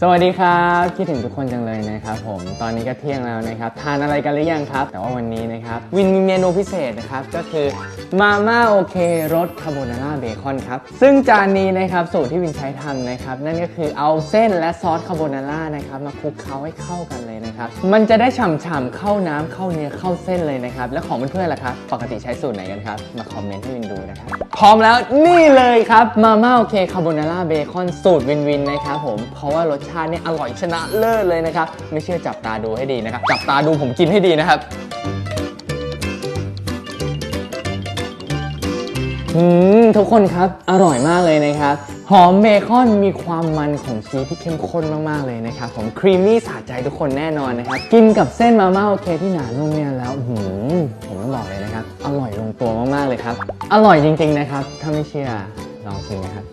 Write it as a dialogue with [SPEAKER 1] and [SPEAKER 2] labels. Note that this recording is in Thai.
[SPEAKER 1] สวัสดีครับ คิดถึงทุกคนจังเลยนะครับผมตอนนี้ก็เที่ยงแล้วนะครับทานอะไรกันหรือยังครับ แต่ว่าวันนี้นะครับวินมีเมนูพิเศษนะครับก็คือมาม่าโอเครสคาโบนาร่าเบคอนครับซึ่งจานนี้นะครับสูตรที่วินใช้ทำนะครับนั่นก็คือเอาเส้นและซอสคาโบนาร่านะครับมาคลุกเคล้าให้เข้ากันเลยนะครับมันจะได้ฉ่ำๆเข้าน้ำเข้าเนื้อเข้าเส้นเลยนะครับและของเพื่อนๆล่ะครับปกติใช้สูตรไหนกันครับมาคอมเมนต์ให้วินดูนะครับพร้อมแล้วนี่เลยครับมาม่าโอเคคาโบนาร่าเบคอนสูตรวินวินนะครับผมเพราะว่ารสชาติเนี่ยอร่อยชนะเลิศเลยนะครับ ไม่เชื่อจับตาดูให้ดีนะครับ จับตาดูผมกินให้ดีนะครับอืมทุกคนครับ อร่อยมากเลยนะครับ หอมเบคอนมีความมันของชีสที่เข้มข้นมากๆเลยนะครับ ผมครีมมี่สะใจทุกคนแน่นอนนะครับ กินกับเส้นมาม่าโอเคที่หนานุ่มเนี่ยแล้วหือผมต้องบอกเลยนะครับ อร่อยลงตัวมากๆเลยครับ อร่อยจริงๆนะครับ ถ้าไม่เชื่อลองชิมนะครับ